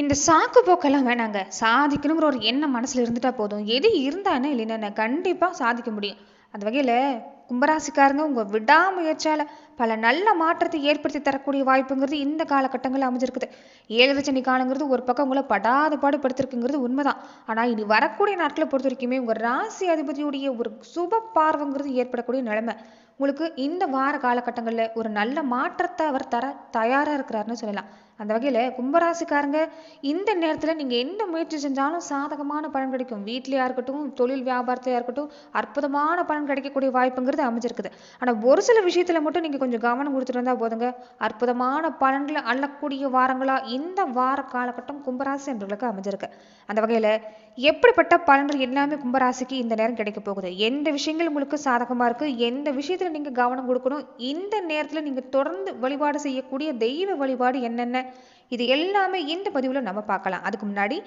இந்த சாக்கு போக்கெல்லாம் வேணாங்க. சாதிக்கணுங்கிற ஒரு எண்ணம் மனசில் இருந்துட்டா போதும். எது இருந்தானே இல்லைன்னா கண்டிப்பாக சாதிக்க முடியும். அந்த வகையில் கும்பராசிக்காரங்க உங்கள் விடாமுயற்சியால் பல நல்ல மாற்றத்தை ஏற்படுத்தி தரக்கூடிய வாய்ப்புங்கிறது இந்த காலகட்டங்களில் அமைஞ்சிருக்குது. ஏழரை காலங்கிறது ஒரு பக்கம் உங்களை படாத பாடுபடுத்திருக்குங்கிறது உண்மைதான். ஆனால் இனி வரக்கூடிய நாட்களை பொறுத்த வரைக்குமே உங்கள் ராசி அதிபதியுடைய ஒரு சுப பார்வைங்கிறது ஏற்படக்கூடிய நிலைமை. உங்களுக்கு இந்த வார காலகட்டங்களில் ஒரு நல்ல மாற்றத்தை அவர் தர தயாராக இருக்கிறாருன்னு சொல்லலாம். அந்த வகையில் கும்பராசிக்காரங்க இந்த நேரத்தில் நீங்கள் எந்த முயற்சி செஞ்சாலும் சாதகமான பலன் கிடைக்கும். வீட்லையா இருக்கட்டும் தொழில் வியாபாரத்திலையா இருக்கட்டும் அற்புதமான பலன் கிடைக்கக்கூடிய வாய்ப்புங்கிறது அமைஞ்சிருக்குது. ஆனால் ஒரு சில விஷயத்தில் மட்டும் நீங்கள் கொஞ்சம் கவனம் கொடுத்துட்டு வந்தால் போதுங்க. அற்புதமான பலன்களை அள்ளக்கூடிய வாரங்களாக இந்த வார காலகட்டம் கும்பராசி என்பவர்களுக்கு அமைஞ்சிருக்கு. அந்த வகையில் எப்படிப்பட்ட பலன்கள் எல்லாமே கும்பராசிக்கு இந்த நேரம் கிடைக்க போகுது? எந்த விஷயங்கள் உங்களுக்கு சாதகமாக இருக்குது எந்த விஷயத்தில் நீங்கள் கவனம் கொடுக்கணும்? இந்த நேரத்தில் நீங்கள் தொடர்ந்து வழிபாடு செய்யக்கூடிய தெய்வ வழிபாடு என்னென்ன? இது எல்லாமே இந்த பதிவில் நம்ம பார்க்கலாம். அதுக்கு முன்னாடி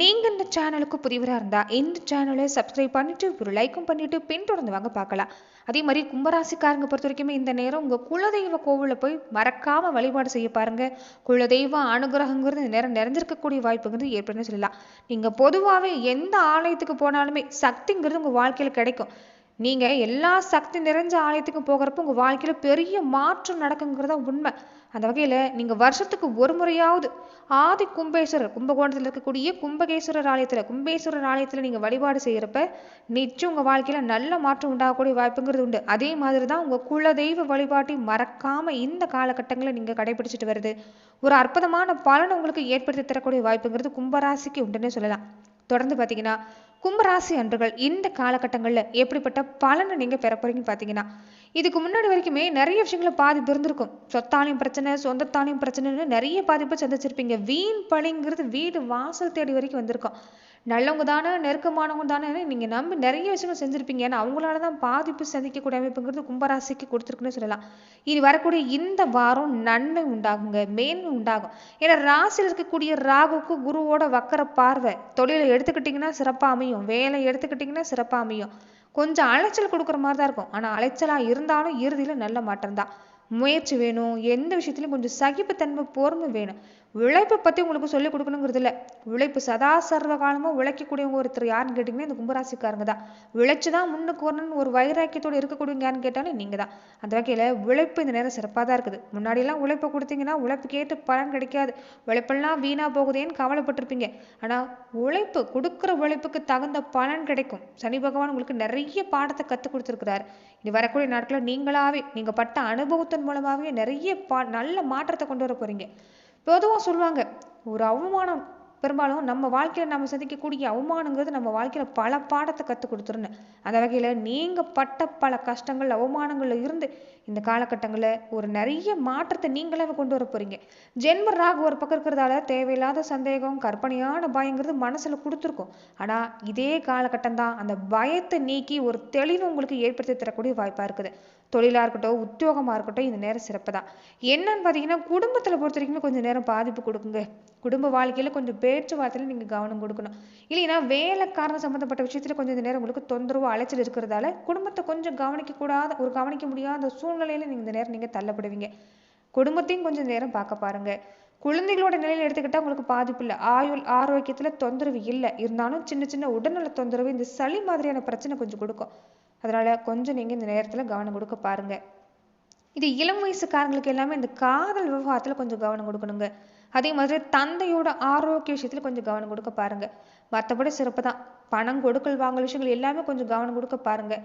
நீங்கள் இந்த சேனலுக்கு புதிவராக இருந்தால் இந்த சேனலை சப்ஸ்கிரைப் பண்ணிவிட்டு ஒரு லைக்கும் பண்ணிவிட்டு பின்தொடர்ந்து வாங்க பார்க்கலாம். அதே மாதிரி கும்பராசிக்காரங்க பொறுத்த வரைக்குமே இந்த நேரம் உங்கள் குலதெய்வ கோவிலில் போய் மறக்காமல் வழிபாடு செய்ய பாருங்கள் குலதெய்வ அனுகிரகங்கிறது இந்த நேரம் நிறைஞ்சிருக்கக்கூடிய வாய்ப்புங்கிறது ஏற்படுன்னு சொல்லலாம். நீங்கள் பொதுவாகவே எந்த ஆலயத்துக்கு போனாலுமே சக்திங்கிறது உங்கள் வாழ்க்கையில் கிடைக்கும். நீங்கள் எல்லா சக்தி நிறைஞ்ச ஆலயத்துக்கும் போகிறப்ப உங்கள் வாழ்க்கையில் பெரிய மாற்றம் நடக்குங்கிறதா உண்மை. அந்த வகையில் நீங்கள் வருஷத்துக்கு ஒரு முறையாவது ஆதி கும்பேஸ்வரர் கும்பகோணத்தில் இருக்கக்கூடிய கும்பகேஸ்வரர் ஆலயத்தில் கும்பேஸ்வரர் ஆலயத்தில் நீங்கள் வழிபாடு செய்கிறப்ப நிச்சயம் உங்கள் வாழ்க்கையில் நல்ல மாற்றம் உண்டாகக்கூடிய வாய்ப்புங்கிறது உண்டு. அதே மாதிரி தான் உங்கள் குலதெய்வ வழிபாட்டை மறக்காமல் இந்த காலகட்டங்களில் நீங்கள் கடைபிடிச்சிட்டு வருது ஒரு அற்புதமான பலன் உங்களுக்கு ஏற்படுத்தி தரக்கூடிய வாய்ப்புங்கிறது கும்பராசிக்கு உண்டுன்னு சொல்லலாம். தொடர்ந்து பார்த்தீங்கன்னா கும்பராசி அன்றுகள் இந்த காலகட்டங்களில் எப்படிப்பட்ட பலனை நீங்கள் பெற போறீங்கன்னு பார்த்தீங்கன்னா இதுக்கு முன்னாடி வரைக்குமே நிறைய விஷயங்கள பாதிப்பு இருந்திருக்கும் சொத்தாலையும் பிரச்சனை சொந்தத்தாலையும் பிரச்சனைன்னு நிறைய பாதிப்பை சந்திச்சிருப்பீங்க. வீண் பழிங்கிறது வீடு வாசல் தேடி வரைக்கும் வந்திருக்கும். நல்லவங்க தானே நெருக்கமானவங்க தானே நீங்கள் நம்பி நிறைய விஷயங்கள் செஞ்சுருப்பீங்க. ஏன்னா அவங்களால தான் பாதிப்பு சந்திக்கக்கூடிய அமைப்புங்கிறது கும்பராசிக்கு கொடுத்துருக்குன்னு சொல்லலாம். இது வரக்கூடிய இந்த வாரம் நன்மை உண்டாகுங்க மேன்மை உண்டாகும். ஏன்னா ராசியில் இருக்கக்கூடிய ராகுக்கு குருவோட வக்கர பார்வை தொழிலை எடுத்துக்கிட்டிங்கன்னா சிறப்பாக அமையும் வேலை எடுத்துக்கிட்டிங்கன்னா சிறப்பாக அமையும். கொஞ்சம் அலைச்சல் கொடுக்குற மாதிரி தான் இருக்கும். ஆனால் அலைச்சலாக இருந்தாலும் இறுதியில் நல்ல மாற்றம் தான் முயற்சி வேணும் எந்த விஷயத்துலையும் கொஞ்சம் சகிப்புத்தன்மை பொறுமை வேணும். உழைப்பை பற்றி உங்களுக்கு சொல்லிக் கொடுக்கணுங்கிறது இல்லை. உழைப்பு சதா சர்வ காலமாக உழைக்கக்கூடியவங்க ஒருத்தர் யாருன்னு கேட்டிங்கன்னா இந்த கும்பராசிக்காரங்க தான். உழைச்சி தான் முன்னுக்கு வரணும்னு ஒரு வைராக்கியத்தோடு இருக்கக்கூடியவங்க யாருன்னு கேட்டாலும் நீங்கள் தான். அந்த வகையில் உழைப்பு இந்த நேரம் சிறப்பாக தான் இருக்குது. முன்னாடியெல்லாம் உழைப்பை கொடுத்தீங்கன்னா உழைப்பு கேட்டு பலன் கிடைக்காது. உழைப்பெல்லாம் வீணாக போகுதேன்னு கவலைப்பட்டிருப்பீங்க. ஆனால் உழைப்பு கொடுக்குற உழைப்புக்கு தகுந்த பலன் கிடைக்கும். சனி பகவான் உங்களுக்கு நிறைய பாடத்தை கற்றுக் கொடுத்துருக்கிறாரு. இது வரக்கூடிய நாட்களில் நீங்களாவே நீங்கள் பட்ட அனுபவத்தின் மூலமாகவே நிறைய பா நல்ல மாற்றத்தை கொண்டு வர போகிறீங்க பொதுவாக சொல்லுவாங்க ஒரு அவமானம் பெரும்பாலும் நம்ம வாழ்க்கையில் நம்ம சந்திக்கக்கூடிய அவமானங்கிறது நம்ம வாழ்க்கையில் பல பாடத்தை கற்றுக் கொடுத்துருன்னு. அந்த வகையில் நீங்கள் பட்ட பல கஷ்டங்கள் அவமானங்களில் இருந்து இந்த காலகட்டங்களில் ஒரு நிறைய மாற்றத்தை நீங்களாவே கொண்டு வர போகிறீங்க ஜென்ம ராகு ஒரு பக்கம் இருக்கிறதால தேவையில்லாத சந்தேகம் கற்பனையான பயங்கிறது மனசில் கொடுத்துருக்கும். ஆனால் இதே காலகட்டம் தான் அந்த பயத்தை நீக்கி ஒரு தெளிவு உங்களுக்கு ஏற்படுத்தி தரக்கூடிய வாய்ப்பாக இருக்குது. தொழிலாக இருக்கட்டும் உத்தியோகமாக இருக்கட்டும் இந்த நேரம் சிறப்பு தான் என்னன்னு பார்த்தீங்கன்னா குடும்பத்தில் பொறுத்த வரைக்குமே கொஞ்சம் நேரம் பாதிப்பு கொடுக்குங்க. குடும்ப வாழ்க்கையில் கொஞ்சம் பேச்சுவார்த்தையில் நீங்கள் கவனம் கொடுக்கணும். இல்லைன்னா வேலைக்காரன் சம்மந்தப்பட்ட விஷயத்தில் கொஞ்சம் இந்த நேரம் உங்களுக்கு தொந்தரவு அலைச்சல் இருக்கிறதால குடும்பத்தை கொஞ்சம் கவனிக்கக்கூடாத ஒரு கவனிக்க முடியாத சூழ்நிலையில் நீங்கள் இந்த நேரம் நீங்கள் தள்ளப்படுவீங்க. குடும்பத்தையும் கொஞ்சம் நேரம் பார்க்க பாருங்கள் குழந்தைகளோட நிலையில் எடுத்துக்கிட்டால் உங்களுக்கு பாதிப்பு இல்லை. ஆயுள் ஆரோக்கியத்தில் தொந்தரவு இல்லை. இருந்தாலும் சின்ன சின்ன உடல்நல தொந்தரவு இந்த சளி மாதிரியான பிரச்சனை கொஞ்சம் கொடுக்கும். அதனால் கொஞ்சம் நீங்கள் இந்த நேரத்தில் கவனம் கொடுக்க பாருங்கள் இது இளம் வயசுக்காரங்களுக்கு எல்லாமே இந்த காதல் விவகாரத்தில் கொஞ்சம் கவனம் கொடுக்கணுங்க. அதே மாதிரி தந்தையோட ஆரோக்கிய விஷயத்தில் கொஞ்சம் கவனம் கொடுக்க பாருங்க. மற்றபடி சிறப்பு தான். பணம் கொடுக்கல் வாங்கல் விஷயங்கள் எல்லாமே கொஞ்சம் கவனம் கொடுக்க பாருங்க.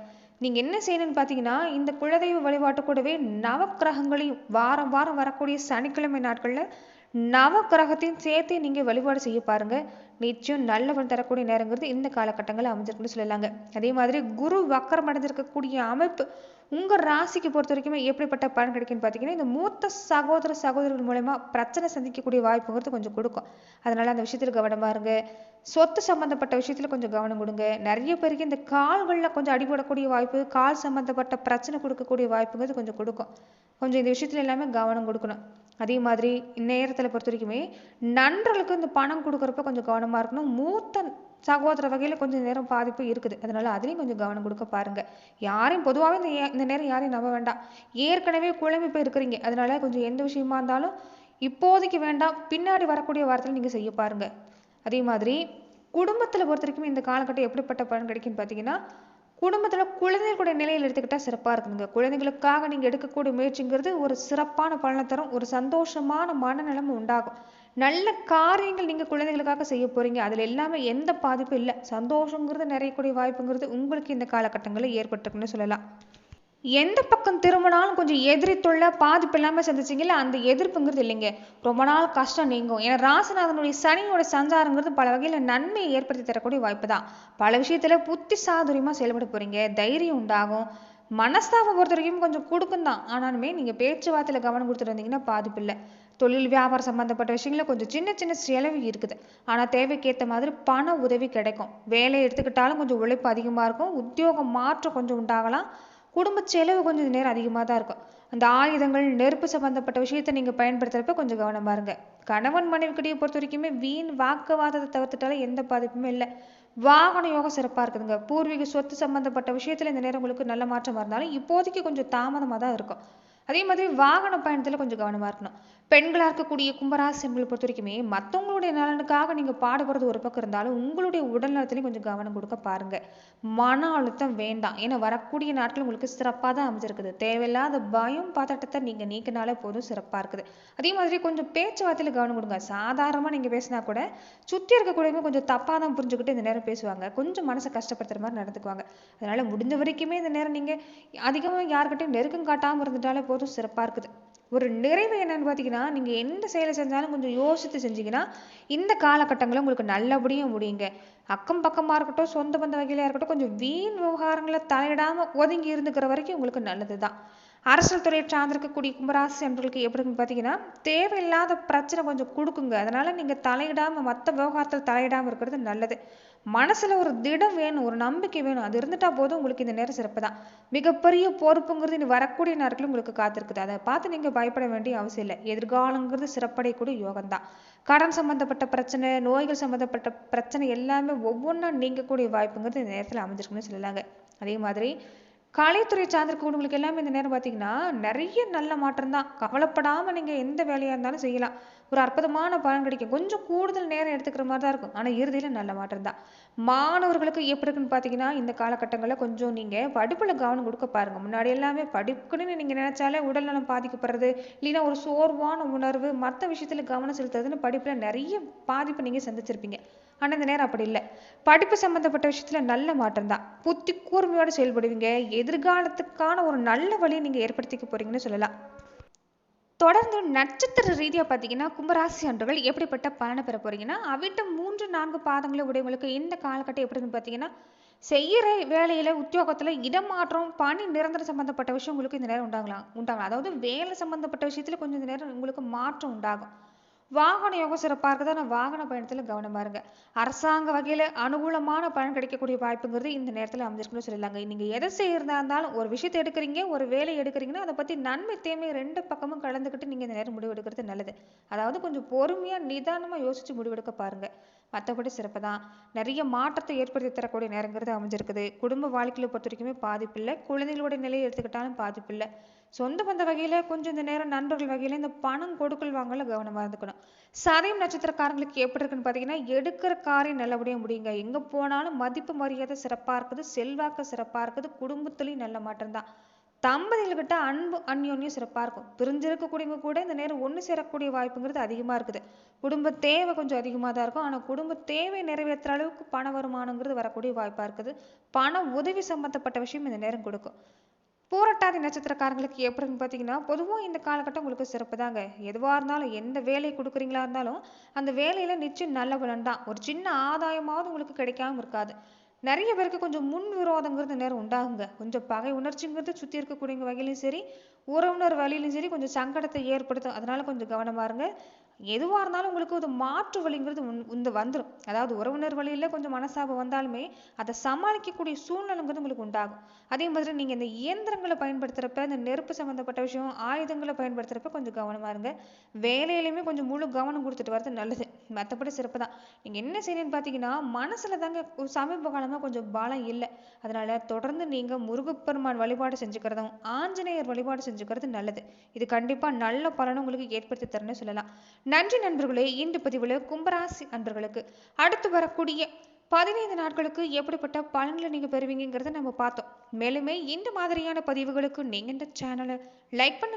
நீங்கள் என்ன செய்யணும்னு பார்த்தீங்கன்னா இந்த குலதெய்வ வழிபாட்டு கூடவே நவக்கிரகங்களையும் வாரம் வாரம் வரக்கூடிய சனிக்கிழமை நாட்களில் நவக்கிரகத்தையும் சேர்த்து நீங்கள் வழிபாடு செய்ய பாருங்கள் நிச்சயம் நல்லவன் தரக்கூடிய நேரங்கிறது இந்த காலகட்டங்களில் அமைஞ்சிருக்குன்னு சொல்லலாங்க. அதே மாதிரி குரு வக்கரம் அடைஞ்சிருக்கக்கூடிய அமைப்பு உங்கள் ராசிக்கு பொறுத்த வரைக்குமே எப்படிப்பட்ட பலன் கிடைக்குன்னு பார்த்தீங்கன்னா இந்த மூத்த சகோதர சகோதரர்கள் மூலயமா பிரச்சனை சந்திக்கக்கூடிய வாய்ப்புங்கிறது கொஞ்சம் கொடுக்கும். அதனால் அந்த விஷயத்தில் கவனமாக இருங்க. சொத்து சம்மந்தப்பட்ட விஷயத்தில் கொஞ்சம் கவனம் கொடுங்க. நிறைய பேருக்கு இந்த கால்களில் கொஞ்சம் அடிபடக்கூடிய வாய்ப்பு கால் சம்மந்தப்பட்ட பிரச்சனை கொடுக்கக்கூடிய வாய்ப்புங்கிறது கொஞ்சம் கொடுக்கும். கொஞ்சம் இந்த விஷயத்தில் எல்லாமே கவனம் கொடுக்கணும். அதே மாதிரி இந்நேரத்தில் பொறுத்த வரைக்குமே நண்பர்களுக்கு இந்த பணம் கொடுக்குறப்ப கொஞ்சம் கவனமாக இருக்கணும். மூத்த சகோதர வகையில் கொஞ்சம் நேரம் பாதிப்பு இருக்குது. அதனால அதுலேயும் கொஞ்சம் கவனம் கொடுக்க பாருங்க. யாரையும் பொதுவாகவே இந்த இந்த நேரம் யாரையும் நம்ப வேண்டாம். ஏற்கனவே குழம்பு போய் இருக்கிறீங்க அதனால கொஞ்சம் எந்த விஷயமா இருந்தாலும் இப்போதைக்கு வேண்டாம். பின்னாடி வரக்கூடிய வாரத்தில் நீங்கள் செய்ய பாருங்க. அதே மாதிரி குடும்பத்தில் பொறுத்த வரைக்கும் இந்த காலகட்டம் எப்படிப்பட்ட பலன் கிடைக்கும்னு பார்த்தீங்கன்னா குடும்பத்தில் குழந்தைகளுடைய நிலையில் எடுத்துக்கிட்டால் சிறப்பாக இருக்குதுங்க. குழந்தைகளுக்காக நீங்கள் எடுக்கக்கூடிய முயற்சிங்கிறது ஒரு சிறப்பான பலனை தரும் ஒரு சந்தோஷமான மனநிலைமை உண்டாகும். நல்ல காரியங்கள் நீங்கள் குழந்தைகளுக்காக செய்ய போகிறீங்க அதில் எல்லாமே எந்த பாதிப்பும் இல்லை. சந்தோஷங்கிறது நிறையக்கூடிய வாய்ப்புங்கிறது உங்களுக்கு இந்த காலகட்டங்களில் ஏற்பட்டிருக்குன்னு சொல்லலாம். எந்த பக்கம் திரும்பினாலும் கொஞ்சம் எதிரி தொல்லை பாதிப்பு இல்லாமல் சந்திச்சிங்கல்ல அந்த எதிர்ப்புங்கிறது இல்லைங்க. ரொம்ப நாள் கஷ்டம் நீங்கும். ஏன்னா ராசநாதனுடைய சனியோட சஞ்சாரங்கிறது பல வகையில் நன்மையை ஏற்படுத்தி தரக்கூடிய வாய்ப்பு தான் பல விஷயத்தில் புத்தி சாதுரியமாக செயல்பட போகிறீங்க தைரியம் உண்டாகும். மனஸ்தாபம் பொறுத்த வரைக்கும் கொஞ்சம் கொடுக்கும் தான் ஆனாலுமே நீங்கள் பேச்சுவார்த்தையில் கவனம் கொடுத்துட்டு வந்தீங்கன்னா பாதிப்பு இல்லை. தொழில் வியாபாரம் சம்மந்தப்பட்ட விஷயங்கள கொஞ்சம் சின்ன சின்ன செலவு இருக்குது. ஆனால் தேவைக்கேற்ற மாதிரி பண உதவி கிடைக்கும். வேலையை எடுத்துக்கிட்டாலும் கொஞ்சம் உழைப்பு அதிகமாக இருக்கும். உத்தியோகம் மாற்றம் கொஞ்சம் உண்டாகலாம். குடும்ப செலவு கொஞ்சம் நேரம் அதிகமாக தான் இருக்கும். அந்த ஆயுதங்கள் நெருப்பு சம்பந்தப்பட்ட விஷயத்தை நீங்கள் பயன்படுத்துகிறப்ப கொஞ்சம் கவனமாக இருங்க. கணவன் மனைவிக்கிடையே பொறுத்த வரைக்குமே வீண் வாக்குவாதத்தை தவிர்த்துட்டாலும் எந்த பாதிப்புமே இல்லை. வாகன யோகம் சிறப்பாக இருக்குதுங்க. பூர்வீக சொத்து சம்பந்தப்பட்ட விஷயத்தில் இந்த நேரம் உங்களுக்கு நல்ல மாற்றமாக இருந்தாலும் இப்போதைக்கு கொஞ்சம் தாமதமாக தான் இருக்கும். அதே மாதிரி வாகன பயணத்தில் கொஞ்சம் கவனமாக இருக்கணும். பெண்களாக இருக்கக்கூடிய கும்பராசி என்பதை பொறுத்த வரைக்குமே மற்றவங்களுடைய நலனுக்காக நீங்கள் பாடுபடுறது ஒரு பக்கம் இருந்தாலும் உங்களுடைய உடல் நலத்திலையும் கொஞ்சம் கவனம் கொடுக்க பாருங்க. மன அழுத்தம் வேண்டாம். ஏன்னா வரக்கூடிய நாட்கள் உங்களுக்கு சிறப்பாக தான் அமைஞ்சிருக்குது. தேவையில்லாத பயம் பதட்டத்தை நீங்கள் நீக்கினாலே போதும் சிறப்பாக இருக்குது. அதே மாதிரி கொஞ்சம் பேச்சுவார்த்தையில் கவனம் கொடுங்க. சாதாரணமாக நீங்கள் பேசினா கூட சுற்றி இருக்கக்கூடியவங்க கொஞ்சம் தப்பாக தான் புரிஞ்சுக்கிட்டு இந்த நேரம் பேசுவாங்க. கொஞ்சம் மனசை கஷ்டப்படுத்துகிற மாதிரி நடந்துக்குவாங்க. அதனால் முடிஞ்ச வரைக்குமே இந்த நேரம் நீங்கள் அதிகமாக யாருக்கிட்டையும் நெருக்கம் காட்டாமல் இருந்துட்டாலே போதும் சிறப்பாக இருக்குது. ஒரு நிறைவு என்னன்னு பார்த்தீங்கன்னா நீங்கள் எந்த செயலை செஞ்சாலும் கொஞ்சம் யோசித்து செஞ்சீங்கன்னா இந்த காலகட்டங்களில் உங்களுக்கு நல்லபடியும் முடியுங்க. அக்கம் பக்கமாக இருக்கட்டும் சொந்த பந்த வகையிலாக இருக்கட்டும் கொஞ்சம் வீண் விவகாரங்களை தலையிடாமல் ஒதுங்கி இருந்துக்கிற வரைக்கும் உங்களுக்கு நல்லது தான் அரசியல் துறையை சார்ந்திருக்கக்கூடிய கும்பராசி என்பவர்களுக்கு எப்படின்னு பார்த்தீங்கன்னா தேவையில்லாத பிரச்சனை கொஞ்சம் கொடுக்குங்க. அதனால் நீங்கள் தலையிடாமல் மற்ற விவகாரத்தில் தலையிடாமல் இருக்கிறது நல்லது. மனசில் ஒரு திடம் வேணும் ஒரு நம்பிக்கை வேணும். அது இருந்துட்டால் போதும் உங்களுக்கு இந்த நேரம் சிறப்பு தான். மிகப்பெரிய பொறுப்புங்கிறது இனி வரக்கூடிய நாட்களும் உங்களுக்கு காத்திருக்குது. அதை பார்த்து நீங்கள் பயப்பட வேண்டிய அவசியம் இல்லை. எதிர்காலங்கிறது சிறப்படையக்கூடிய யோகம் தான். கடன் சம்மந்தப்பட்ட பிரச்சனை நோய்கள் சம்மந்தப்பட்ட பிரச்சனை எல்லாமே ஒவ்வொன்றா நீங்கக்கூடிய வாய்ப்புங்கிறது இந்த நேரத்தில் அமைஞ்சிருக்குன்னு சொல்லலாங்க. அதே மாதிரி கலைத்துறை சார்ந்திருக்கவங்களுக்கு எல்லாமே இந்த நேரம் பார்த்தீங்கன்னா நிறைய நல்ல மாற்றம் தான். கவலைப்படாமல் நீங்கள் எந்த வேலையாக இருந்தாலும் செய்யலாம். ஒரு அற்புதமான பலன் கிடைக்கும். கொஞ்சம் கூடுதல் நேரம் எடுத்துக்கிற மாதிரி தான் இருக்கும். ஆனால் இறுதியில் நல்ல மாற்றம் தான். மாணவர்களுக்கு எப்படி இருக்குன்னு பார்த்தீங்கன்னா இந்த காலகட்டங்களில் கொஞ்சம் நீங்கள் படிப்பில் கவனம் கொடுக்க பாருங்கள் முன்னாடி எல்லாமே படிப்புக்குன்னு நீங்கள் நினச்சாலே உடல் நலம் பாதிக்கப்படுறது இல்லைன்னா ஒரு சோர்வான உணர்வு மற்ற விஷயத்தில் கவனம் செலுத்துறதுன்னு படிப்பில் நிறைய பாதிப்பு நீங்கள் சந்திச்சிருப்பீங்க. ஆனால் இந்த நேரம் அப்படி இல்லை. படிப்பு சம்மந்தப்பட்ட விஷயத்தில் நல்ல மாற்றம் தான். புத்தி கூர்மையோடு செயல்படுவீங்க. எதிர்காலத்துக்கான ஒரு நல்ல வழியை நீங்கள் ஏற்படுத்திக்க போறீங்கன்னு சொல்லலாம். தொடர்ந்து நட்சத்திர ரீதியாக பார்த்தீங்கன்னா கும்பராசி அன்றுகள் எப்படிப்பட்ட பலனை பெற போறீங்கன்னா அவிட்ட மூன்று நான்கு பாதங்களை உடையவங்களுக்கு இந்த காலகட்டம் எப்படின்னு பார்த்தீங்கன்னா செய்கிற வேலையில் உத்தியோகத்தில் இடமாற்றம் பணி நிரந்தரம் சம்மந்தப்பட்ட விஷயம் உங்களுக்கு இந்த நேரம் உண்டாகலாம். உண்டாகலாம். அதாவது வேலை சம்மந்தப்பட்ட விஷயத்தில் கொஞ்சம் இந்த நேரம் உங்களுக்கு மாற்றம் உண்டாகும். வாகன யோகம் சிறப்பாக இருக்குது? வாகன பயணத்தில் கவனமாக இருங்க. அரசாங்க வகையில் அனுகூலமான பலன் கிடைக்கக்கூடிய வாய்ப்புங்கிறது இந்த நேரத்தில் அமைஞ்சிருக்குன்னு சொல்லிடலாங்க நீங்கள் எதை செய்யறதா இருந்தாலும் ஒரு விஷயத்தை எடுக்கிறீங்க ஒரு வேலை எடுக்கிறீங்கன்னா அதை பற்றி நன்மை தீமை ரெண்டு பக்கமும் கலந்துக்கிட்டு நீங்கள் இந்த நேரம் முடிவெடுக்கிறது நல்லது. அதாவது கொஞ்சம் பொறுமையாக நிதானமாக யோசித்து முடிவெடுக்க பாருங்கள் மற்றபடி சிறப்பு தான். நிறைய மாற்றத்தை ஏற்படுத்தி தரக்கூடிய நேரங்கிறது அமைஞ்சிருக்குது. குடும்ப வாழ்க்கையில பொறுத்த வரைக்குமே பாதிப்பில்லை. குழந்தைகளுடைய நிலையை எடுத்துக்கிட்டாலும் பாதிப்பில்லை. சொந்த பந்த வகையில கொஞ்சம் இந்த நேரம் நண்பர்கள் வகையில இந்த பணம் கொடுக்கல் வாங்கல கவனமா இருந்துக்கணும். சதயம் நட்சத்திரக்காரங்களுக்கு எப்படி இருக்குன்னு பார்த்தீங்கன்னா எடுக்கிற காரியம் நல்லபடியாக முடியுங்க. எங்க போனாலும் மதிப்பு மரியாதை சிறப்பா இருக்குது. செல்வாக்கு சிறப்பா இருக்குது. குடும்பத்துலயும் நல்ல மாற்றம் தான். தம்பதிகள்கிட்ட அன்பு அந்யோன்யம் சிறப்பா இருக்கும். பிரிஞ்சிருக்கக்கூடியவங்க கூட இந்த நேரம் ஒன்று சேரக்கூடிய வாய்ப்புங்கிறது அதிகமா இருக்குது. குடும்ப தேவை கொஞ்சம் அதிகமாக தான் இருக்கும். ஆனால் குடும்ப தேவை நிறைவேற்றுற அளவுக்கு பண வருமானங்கிறது வரக்கூடிய வாய்ப்பாக இருக்குது. பண உதவி சம்பந்தப்பட்ட விஷயம் இந்த நேரம் கொடுக்கும். பூரட்டாதி நட்சத்திரக்காரங்களுக்கு எப்படின்னு பார்த்தீங்கன்னா பொதுவாக இந்த காலகட்டம் உங்களுக்கு சிறப்பு தாங்க. எதுவாக இருந்தாலும் எந்த வேலை கொடுக்குறீங்களா இருந்தாலும் அந்த வேலையில் நிச்சயம் நல்ல பலன் தான். ஒரு சின்ன ஆதாயமாவது உங்களுக்கு கிடைக்காம இருக்காது. நிறைய பேருக்கு கொஞ்சம் முன் விரோதங்கிறது நேரம் உண்டாகுங்க. கொஞ்சம் பகை உணர்ச்சிங்கிறது சுற்றி இருக்கக்கூடிய வகையிலும் சரி உறவினர் வழியிலும் சரி கொஞ்சம் சங்கடத்தை ஏற்படுத்தும். அதனால கொஞ்சம் கவனமா இருங்க. எதுவாக இருந்தாலும் உங்களுக்கு ஒரு மாற்று வழிங்கிறது இந்த வந்துடும் அதாவது உறவினர் வழியில் கொஞ்சம் மனசாபம் வந்தாலுமே அதை சமாளிக்கக்கூடிய சூழ்நிலைங்கிறது உங்களுக்கு உண்டாகும். அதே மாதிரி நீங்கள் இந்த இயந்திரங்களை பயன்படுத்துகிறப்ப இந்த நெருப்பு சம்மந்தப்பட்ட விஷயம் ஆயுதங்களை பயன்படுத்துகிறப்ப கொஞ்சம் கவனமாக இருங்க. வேலையிலையுமே கொஞ்சம் முழு கவனம் கொடுத்துட்டு வரது நல்லது. மற்றபடி சிறப்பு தான். நீங்கள் என்ன செய்யணும்னு பார்த்தீங்கன்னா மனசில் தாங்க ஒரு சமீப காலமாக கொஞ்சம் பலம் இல்லை. அதனால் தொடர்ந்து நீங்கள் முருகப்பெருமான் வழிபாடு செஞ்சுக்கிறதும் ஆஞ்சநேயர் வழிபாடு செஞ்சுக்கிறது நல்லது. இது கண்டிப்பாக நல்ல பலனை உங்களுக்கு ஏற்படுத்தி தரணும்னு சொல்லலாம். நன்றி நண்பர்களே இன்று பதிவில் கும்பராசி நண்பர்களுக்கு அடுத்து வரக்கூடிய பதினைந்து நாட்களுக்கு எப்படிப்பட்ட பலன்களை நீங்கள் பெறுவீங்கிறத நம்ம பார்த்தோம். மேலுமே இந்த மாதிரியான பதிவுகளுக்கு நீங்கள் இந்த சேனலை லைக் பண்ண